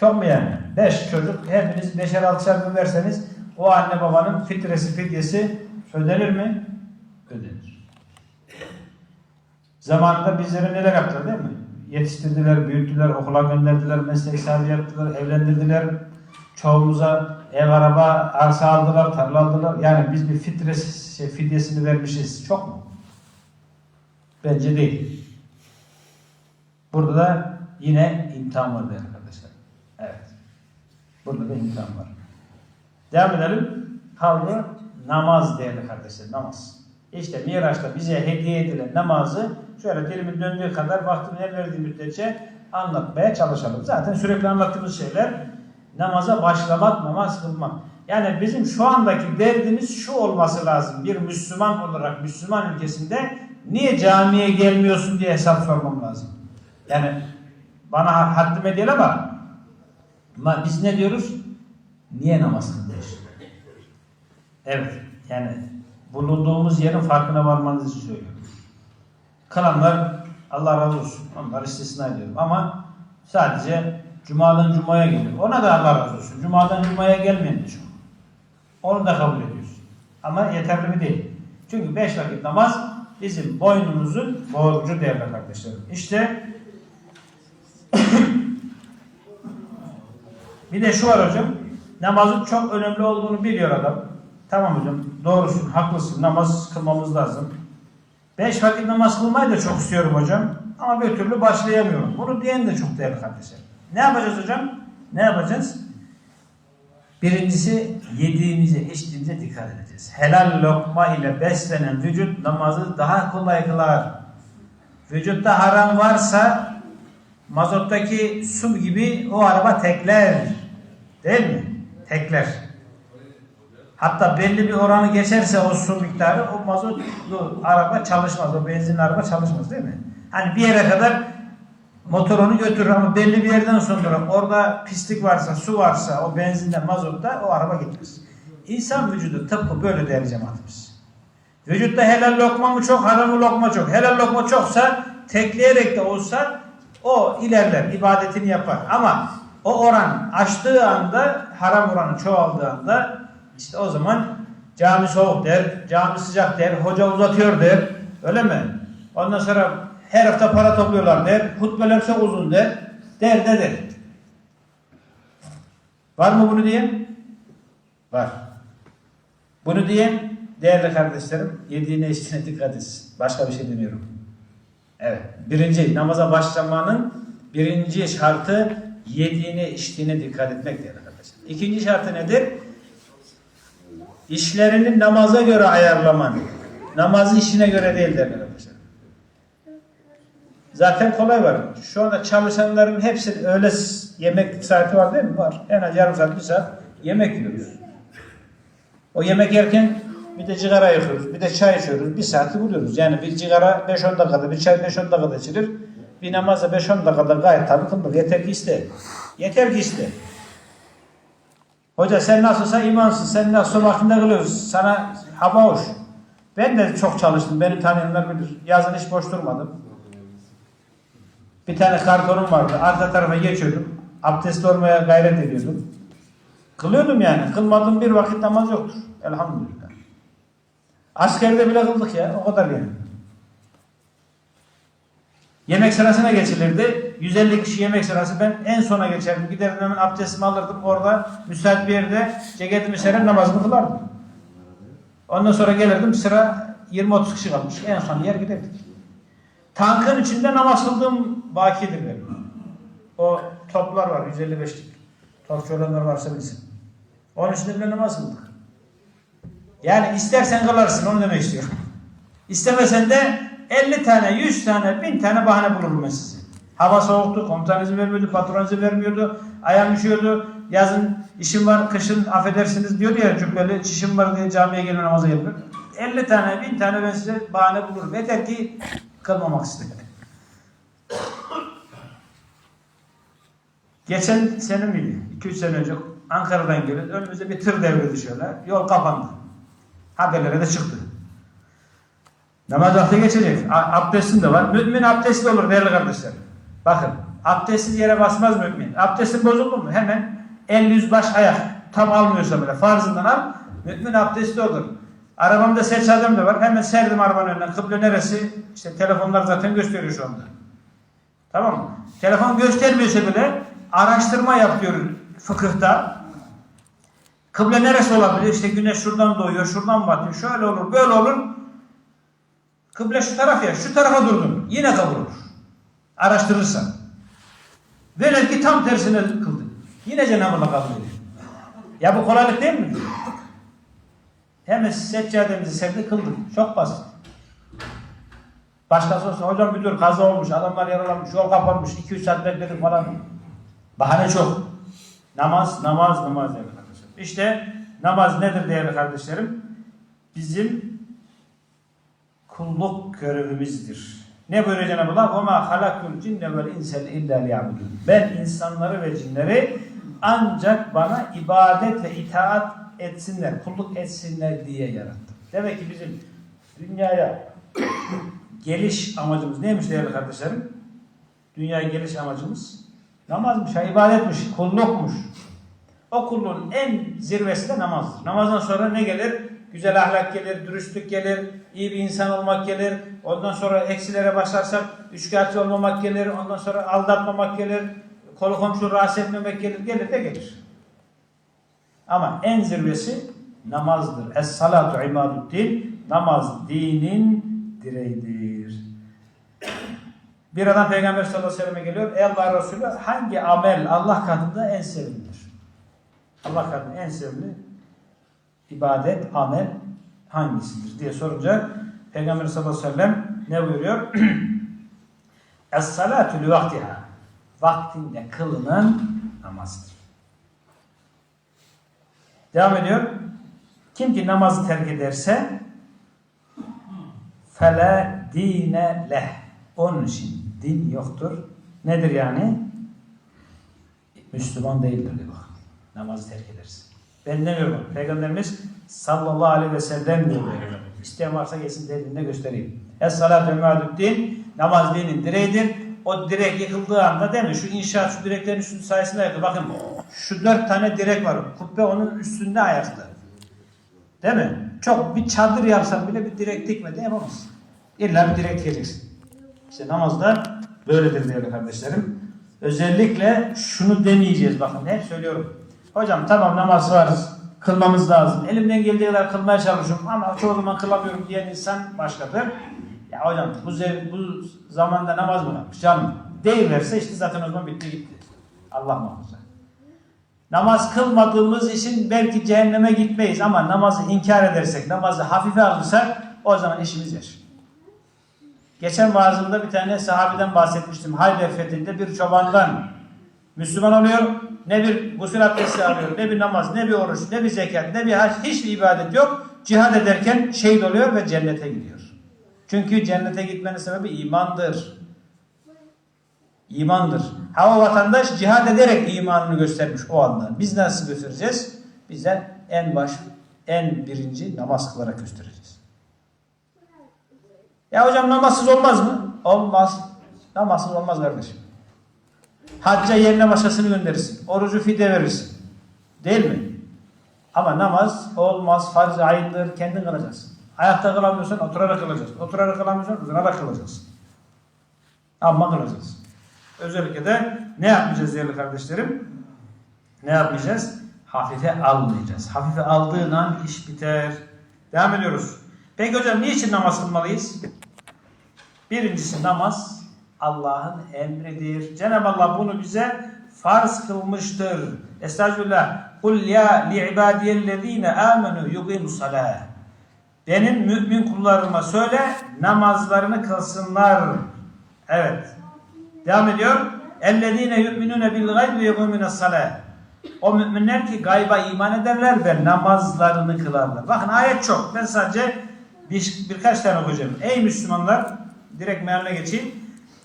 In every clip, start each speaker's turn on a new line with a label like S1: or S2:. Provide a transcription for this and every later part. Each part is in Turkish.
S1: Çok mu yani? Beş çocuk hepiniz beşer altışar bin verseniz o anne babanın fitresi fidyesi ödenir mi? Ödenir. Zamanında bizlere neler yaptılar değil mi? Yetiştirdiler, büyüttüler, okula gönderdiler, meslek sahibi yaptılar, evlendirdiler. Çoğumuza ev, araba, arsa aldılar, tarla aldılar. Yani biz bir fitresi, şey, fidyesini vermişiz. Çok mu? Bence değil. Burada da yine imtihan var. Evet. Burada da imtihan var. Devam edelim. Havlu namaz değerli kardeşler. Namaz. İşte Miraç'ta bize hediye edilen namazı şöyle dilimin döndüğü kadar vaktimin el verdiği müddetçe anlatmaya çalışalım. Zaten sürekli anlattığımız şeyler namaza başlamak, namaz kılmak. Yani bizim şu andaki derdimiz şu olması lazım. Bir Müslüman olarak Müslüman ülkesinde niye camiye gelmiyorsun diye hesap sormam lazım. Yani bana haddime değil ama ama biz ne diyoruz? Niye namaz kılıyoruz? Evet. Yani bulunduğumuz yerin farkına varmanızı söylüyorum. Kılanlar Allah razı olsun. Onlar istisna ediyorum. Ama sadece Cuma'dan Cuma'ya geliyor. Ona da Allah razı olsun. Cuma'dan Cuma'ya gelmeyen de. Onu da kabul ediyoruz. Ama yeterli mi değil. Çünkü beş vakit namaz bizim boynumuzun borcu değerli kardeşlerim. İşte bir de şu var hocam. Namazın çok önemli olduğunu biliyor adam. Tamam hocam doğrusun haklısın namaz kılmamız lazım. Beş vakit namaz kılmayı da çok istiyorum hocam. Ama bir türlü başlayamıyorum. Bunu diyen de çok değerli kardeşler. Ne yapacağız hocam? Ne yapacağız? Birincisi yediğimize, içtiğimize dikkat edeceğiz. Helal lokma ile beslenen vücut namazı daha kolay kılar. Vücutta haram varsa mazottaki su gibi o araba tekler. Değil mi? Tekler. Hatta belli bir oranı geçerse o su miktarı o mazotlu araba çalışmaz. O benzinli araba çalışmaz değil mi? Hani bir yere kadar motorunu götürür ama belli bir yerden sonra orada pislik varsa, su varsa o benzinde, mazotta o araba gitmez. İnsan vücudu tıpkı böyle değerli cemaatimiz. Vücutta helal lokma mı çok, haram lokma çok. Helal lokma çoksa tekleyerek de olsa o ilerler, ibadetini yapar. Ama o oran aştığı anda, haram oranı çoğaldığı anda işte o zaman cami soğuk der, cami sıcak der, hoca uzatıyor der. Öyle mi? Ondan sonra her hafta para topluyorlar der, hutbeler çok uzun der, der de der. Var mı bunu diyen? Var. Bunu diyen değerli kardeşlerim yediğine içtiğine dikkat etsin. Başka bir şey demiyorum. Evet. Birinci namaza başlamanın birinci şartı yediğine içtiğine dikkat etmek değerli kardeşler. İkinci şartı nedir? İşlerini namaza göre ayarlaman. Namazı işine göre değil değerli kardeşler. Zaten kolay var. Şu anda çalışanların hepsi öğle yemek saati var değil mi? Var. En az yarım saat, bir saat yemek yiyoruz. O yemek yerken bir de sigara yakıyoruz, bir de çay içiyoruz. Bir saati buluyoruz. Yani bir sigara 5-10 dakikada, bir çay 5-10 dakikada içilir. Bir namaz da 5-10 dakikada gayet tabi kılınır. Yeter ki iste. Yeter ki iste. Hoca sen nasılsa imansın. Sen nasıl vaktinde kılıyorsun. Sana hava hoş. Ben de çok çalıştım. Beni tanıyanlar bilir. Yazın hiç boş durmadım. Bir tane kartonum vardı. Arka tarafa geçiyordum. Abdest olmaya gayret ediyordum. Kılıyordum yani. Kılmadığım bir vakit namaz yoktur. Elhamdülillah. Askerde bile kıldık ya. O kadar yani. Yemek sırasına geçilirdi. 150 kişi yemek sırası. Ben en sona geçerdim. Giderdim hemen abdestimi alırdım. Orada müsait bir yerde ceketimi serer namazımı kılardım. Ondan sonra gelirdim. Sıra 20-30 kişi kalmış. En son yer giderdik. Tankın içinde namaz kıldığım bakidir benim. O toplar var 155'lik. Topçu olanlar varsa bilsin. Onun içinde bile namaz kıldık. Yani istersen kılarsın onu demek istiyorum. İstemesen de 50 tane, 100 tane, 1000 tane bahane bulurum ben size. Hava soğuktu, komutan izin vermiyordu, patron izin vermiyordu, ayağım üşüyordu, yazın işim var, kışın affedersiniz diyor ya cübbeli, çişim var diye camiye geliyor namaza geliyor. 50 tane, 1000 tane ben size bahane bulurum. Yeter ki kılmamak istedim. Geçen sene miydi? 2-3 sene önce Ankara'dan geliyoruz. Önümüzde bir tır devrildi şöyle. Yol kapandı. Haberlere de çıktı. Namaz vakti geçecek. Abdestin de var. Mümin abdestli olur değerli kardeşler. Bakın Abdestsiz yere basmaz mümin. Abdestin bozuldu mu? Hemen el yüz baş ayak tam almıyorsa bile farzından al. Mümin abdestli olur. Arabamda seccadem de var. Hemen serdim arabanın önüne. Kıble neresi? İşte telefonlar zaten gösteriyor şu anda. Tamam mı? Telefon göstermiyorsa bile araştırma yapıyor fıkıhta. Kıble neresi olabilir? İşte güneş şuradan doğuyor, şuradan batıyor. Şöyle olur, böyle olur. Kıble şu taraf ya, şu tarafa durdun. Yine kabul olur. Araştırırsan. Velev ki tam tersine kıldın. Yine Cenab-ı Allah kabul ediyor. Ya bu kolaylık değil mi? Hemen seccademizi serdi kıldık. Çok basit. Başkası olsa hocam bir dur kaza olmuş, adamlar yaralanmış, yol kapanmış, 2-3 saat bekledik falan. Bahane çok. Namaz, namaz, namaz değerli kardeşlerim. İşte namaz nedir değerli kardeşlerim? Bizim kulluk görevimizdir. Ne buyuruyor Cenab-ı Allah? وَمَا خَلَقُ الْجِنَّ وَالْاِنْسَ اِلَّا لِيَعْبُدُونَ Ben insanları ve cinleri ancak bana ibadet ve itaat etsinler, kulluk etsinler diye yarattım. Demek ki bizim dünyaya geliş amacımız neymiş değerli kardeşlerim? Dünyaya geliş amacımız namazmış, ha, ibadetmiş, kullukmuş. O kulluğun en zirvesi de namazdır. Namazdan sonra ne gelir? Güzel ahlak gelir, dürüstlük gelir, iyi bir insan olmak gelir. Ondan sonra eksilere başlarsak üçkağıtçı olmamak gelir. Ondan sonra aldatmamak gelir. Kolu komşu rahatsız etmemek gelir. Gelir de gelir. Ama en zirvesi namazdır. Es-salatu imaduddin. Namaz dinin direğidir. Bir adam Peygamber sallallahu aleyhi ve selleme geliyor. Ey Allah Resulü hangi amel Allah katında en sevimlidir? Allah katında en sevimli ibadet, amel hangisidir diye sorunca Peygamber sallallahu aleyhi ve sellem ne buyuruyor? Es-salatu li vaktiha. Vaktinde kılınan namazdır. Devam ediyor. Kim ki namazı terk ederse fele dine leh. Onun için din yoktur. Nedir yani? Müslüman değildir diyor. Namazı terk edersin. Ben demiyorum. Peygamberimiz sallallahu aleyhi ve sellem diyor. İsteyen varsa gelsin dediğinde göstereyim. Es salatu din namaz dinin direğidir. O direk yıkıldığı anda değil mi? Şu inşaat şu direklerin üstünde sayesinde ayakta. Bakın şu dört tane direk var. Kubbe onun üstünde ayakta. Değil mi? Çok bir çadır yapsan bile bir direk dikmeden yapamazsın. İlla bir direk dikeceksin. İşte namazda böyledir değerli kardeşlerim. Özellikle şunu demeyeceğiz bakın hep söylüyorum. Hocam tamam namaz var kılmamız lazım. Elimden geldiği kadar kılmaya çalışıyorum ama çoğu zaman kılamıyorum diyen insan başkadır. Ya hocam bu, zev- bu zamanda namaz mı yapmış canım? Değillerse işte zaten o zaman bitti gitti. Allah muhafaza. Namaz kılmadığımız için belki cehenneme gitmeyiz ama namazı inkar edersek, namazı hafife alırsak o zaman işimiz yaş. Geçen vaazımda bir tane sahabeden bahsetmiştim. Hayber fethinde bir çobandan Müslüman oluyor. Ne bir gusül abdesti alıyor, ne bir namaz, ne bir oruç, ne bir zekat, ne bir hac, hiçbir ibadet yok. Cihad ederken şehit oluyor ve cennete gidiyor. Çünkü cennete gitmenin sebebi imandır. İmandır. Ha o vatandaş cihad ederek imanını göstermiş o anda. Biz nasıl göstereceğiz? Biz en baş, en birinci namaz kılarak göstereceğiz. Ya hocam namazsız olmaz mı? Olmaz. Namazsız olmaz kardeşim. Hacca yerine başkasını gönderirsin. Orucu fide verirsin. Değil mi? Ama namaz olmaz. Farz-ı ayındır. Kendin kılacaksın. Ayakta kılamıyorsan oturarak kılacaksın. Oturarak kılamıyorsan uzanarak kılacaksın. Amma kılacaksın. Özellikle de ne yapmayacağız değerli kardeşlerim? Ne yapmayacağız? Hafife almayacağız. Hafife aldığın an iş biter. Devam ediyoruz. Peki hocam niçin namaz kılmalıyız? Birincisi namaz Allah'ın emridir. Cenab-ı Allah bunu bize farz kılmıştır. Estağfirullah. Kul ya li ibadiyellezine amenu yuqimus salah. Benim mümin kullarıma söyle namazlarını kılsınlar. Evet. Devam ediyor. Ellezine yu'minune bil gayb ve yuqimune salah. O müminler ki gayba iman ederler ve namazlarını kılarlar. Bakın ayet çok. Ben sadece bir, birkaç tane okuyacağım. Ey Müslümanlar, direkt mealine geçeyim.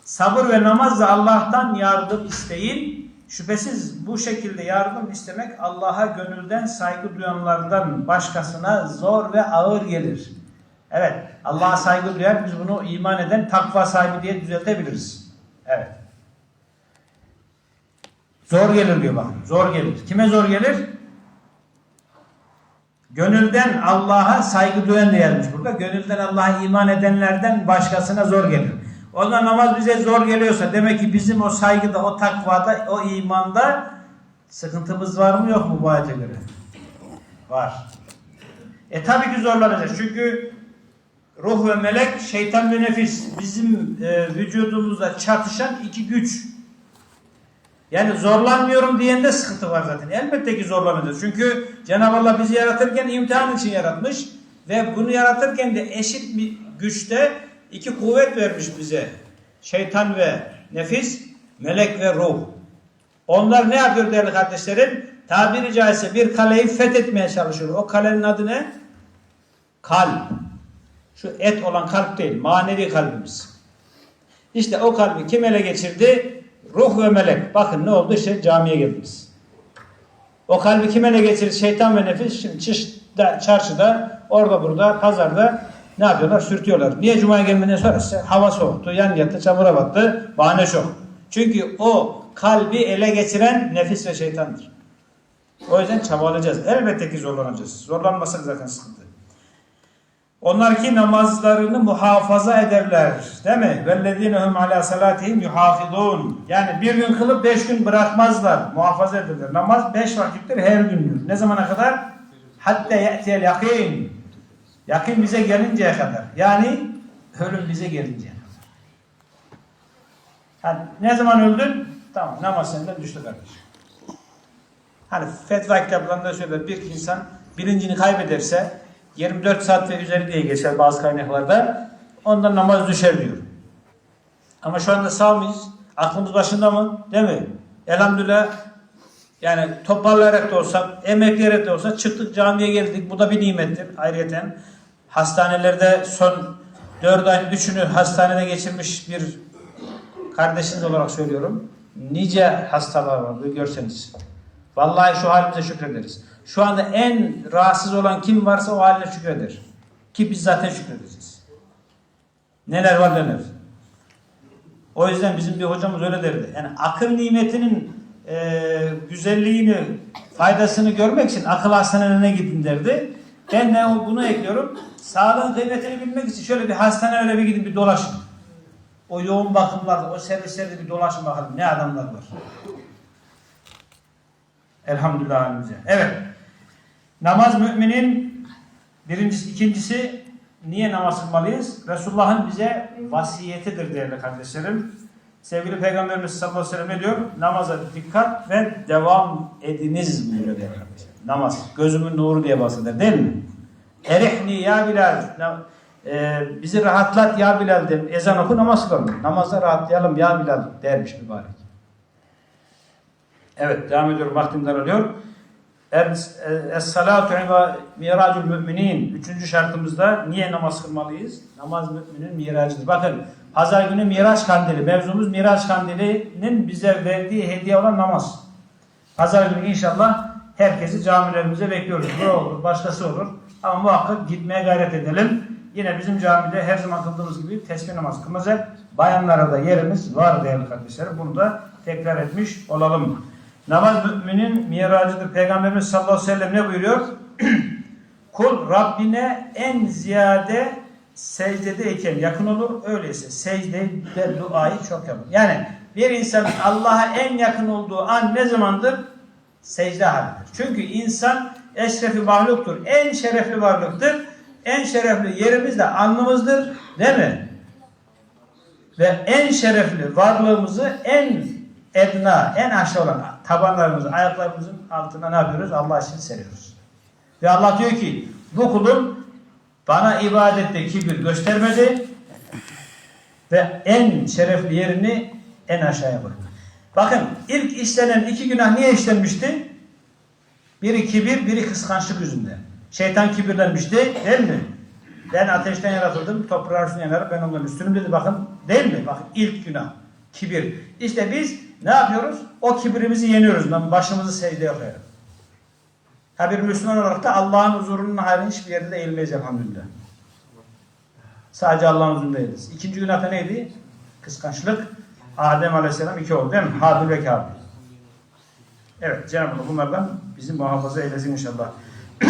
S1: Sabır ve namazla Allah'tan yardım isteyin. Şüphesiz bu şekilde yardım istemek Allah'a gönülden saygı duyanlardan başkasına zor ve ağır gelir. Evet, Allah'a saygı duyan biz bunu iman eden takva sahibi diye düzeltebiliriz. Evet. Zor gelir diyor bakın. Zor gelir. Kime zor gelir? Gönülden Allah'a saygı duyan yazmış burada. Gönülden Allah'a iman edenlerden başkasına zor gelir. O zaman namaz bize zor geliyorsa demek ki bizim o saygıda, o takvada, o imanda sıkıntımız var mı yok mu bu ayete göre? Var. E tabii ki zorlanacağız. Çünkü ruh ve melek, şeytan ve nefis bizim e, vücudumuzda çatışan iki güç. Yani zorlanmıyorum diyende sıkıntı var zaten. Elbette ki zorlanacağız. Çünkü Cenab-ı Allah bizi yaratırken imtihan için yaratmış ve bunu yaratırken de eşit bir güçte iki kuvvet vermiş bize. Şeytan ve nefis, melek ve ruh. Onlar ne yapıyor değerli kardeşlerim? Tabiri caizse bir kaleyi fethetmeye çalışıyor. O kalenin adı ne? Kalp. Şu et olan kalp değil, manevi kalbimiz. İşte o kalbi kim ele geçirdi? Ruh ve melek. Bakın ne oldu? İşte camiye geldiniz. O kalbi kim ele geçirdi? Şeytan ve nefis. Şimdi çarşıda, orada burada, pazarda ne yapıyorlar? Sürtüyorlar. Niye cuma gelmeden sonra? Hava soğuktu, yan yattı, çamura battı. Bahane çok. Çünkü o kalbi ele geçiren nefis ve şeytandır. O yüzden çabalayacağız. Elbette ki zorlanacağız. Zorlanmasak zaten sıkıntı. Onlar ki namazlarını muhafaza ederler. Değil mi? Vellezinehum ala salatihim yuhafizun. Yani bir gün kılıp beş gün bırakmazlar. Muhafaza ederler. Namaz beş vakittir her gündür. Ne zamana kadar? Hatta ye'tiyel yakin. Yakin bize gelinceye kadar. Yani ölüm bize gelinceye kadar. Yani ne zaman öldün? Tamam namaz senden düştü kardeşim. Hani fetva kitaplarında söyler bir insan bilincini kaybederse 24 saat ve üzeri diye geçer bazı kaynaklarda. Ondan namaz düşer diyor. Ama şu anda sağ mıyız? Aklımız başında mı? Değil mi? Elhamdülillah yani toparlayarak da olsa, emekleyerek de olsa çıktık camiye geldik. Bu da bir nimettir ayrıyeten. Hastanelerde son 4 ayın 3'ünü hastanede geçirmiş bir kardeşiniz olarak söylüyorum. Nice hastalar var görseniz. Vallahi şu halimize şükrederiz. Şu anda en rahatsız olan kim varsa o haline şükreder. Ki biz zaten şükredeceğiz. Neler var neler. O yüzden bizim bir hocamız öyle derdi. Yani akıl nimetinin e, güzelliğini, faydasını görmek için akıl hastanelerine gidin derdi. Ben de bunu ekliyorum. Sağlığın kıymetini bilmek için şöyle bir hastanelere bir gidin bir dolaşın. O yoğun bakımlarda, o servislerde bir dolaşın bakalım ne adamlar var. Elhamdülillah halimize. Evet. Namaz müminin birincisi, ikincisi niye namaz kılmalıyız? Resulullah'ın bize vasiyetidir değerli kardeşlerim. Sevgili Peygamberimiz sallallahu aleyhi ve sellem ne diyor? Namaza dikkat ve devam ediniz buyuruyor değerli kardeşlerim. Namaz. Gözümün nuru diye bahseder değil mi? Erihni ya Bilal. Ee, bizi rahatlat ya Bilal der. Ezan oku namaz kılalım. Namazda rahatlayalım ya Bilal dermiş mübarek. Evet devam ediyorum vaktim daralıyor. Es-salatu ve miracul müminin. Üçüncü şartımızda niye namaz kılmalıyız? Namaz müminin miracıdır. Bakın pazar günü miraç kandili. Mevzumuz miraç kandilinin bize verdiği hediye olan namaz. Pazar günü inşallah herkesi camilerimize bekliyoruz. Bu olur, başkası olur. Ama muhakkak gitmeye gayret edelim. Yine bizim camide her zaman kıldığımız gibi tesbih namazı kılacak. Bayanlara da yerimiz var değerli kardeşlerim. Bunu da tekrar etmiş olalım. Namaz müminin miracıdır. Peygamberimiz sallallahu aleyhi ve sellem ne buyuruyor? Kul Rabbine en ziyade secdedeyken yakın olur. Öyleyse secdeyi ve duayı çok yapın. Yani bir insan Allah'a en yakın olduğu an ne zamandır? Secde halidir. Çünkü insan eşrefi mahluktur. En şerefli varlıktır. En şerefli yerimiz de alnımızdır. Değil mi? Ve en şerefli varlığımızı en edna, en aşağı olan tabanlarımızı, ayaklarımızın altına ne yapıyoruz? Allah için seriyoruz. Ve Allah diyor ki bu kulum bana ibadette kibir göstermedi ve en şerefli yerini en aşağıya bıraktı. Bakın ilk işlenen iki günah niye işlenmişti? Biri kibir, biri kıskançlık yüzünden. Şeytan kibirlenmişti değil mi? Ben ateşten yaratıldım, toprağın üstüne yanarım, ben onların üstünüm dedi bakın. Değil mi? Bakın ilk günah. Kibir. İşte biz ne yapıyoruz? O kibirimizi yeniyoruz. Başımızı secdeye koyarız. Ha bir Müslüman olarak da Allah'ın huzurunun hayrını hiçbir yerinde eğilmeyiz elhamdülillah. Sadece Allah'ın huzurunda eğiliriz. İkinci günah neydi? Kıskançlık. Adem Aleyhisselam iki oldu değil mi? Habil ve Kabil. Evet Cenab-ı Allah bunlardan bizi muhafaza eylesin inşallah.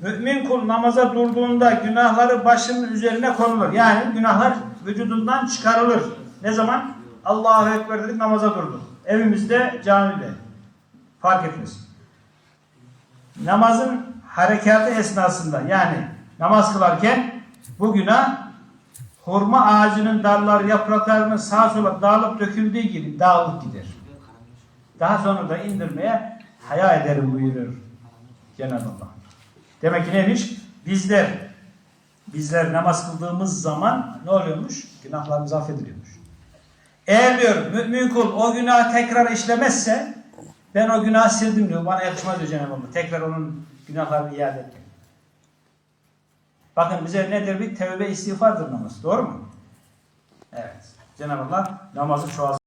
S1: Mümin kul namaza durduğunda günahları başının üzerine konulur. Yani günahlar vücudundan çıkarılır. Ne zaman? Allahu Ekber dedik namaza durduk. Evimizde, camide. Fark etmez. Namazın harekatı esnasında yani namaz kılarken bu günah hurma ağacının dalları yapraklarının sağa sola dağılıp döküldüğü gibi dağılıp gider. Daha sonra da indirmeye haya ederim buyurur Cenab-ı Allah. Demek ki neymiş? Bizler bizler namaz kıldığımız zaman ne oluyormuş? Günahlarımız affediliyormuş. Eğer diyor mümin kul o günahı tekrar işlemezse ben o günahı sildim diyor. Bana yakışmaz diyor Cenab-ı Allah. Tekrar onun günahlarını iade etmek. Bakın bize nedir bir tevbe istiğfardır namaz. Doğru mu? Evet. Cenab-ı Allah namazı çoğalsın.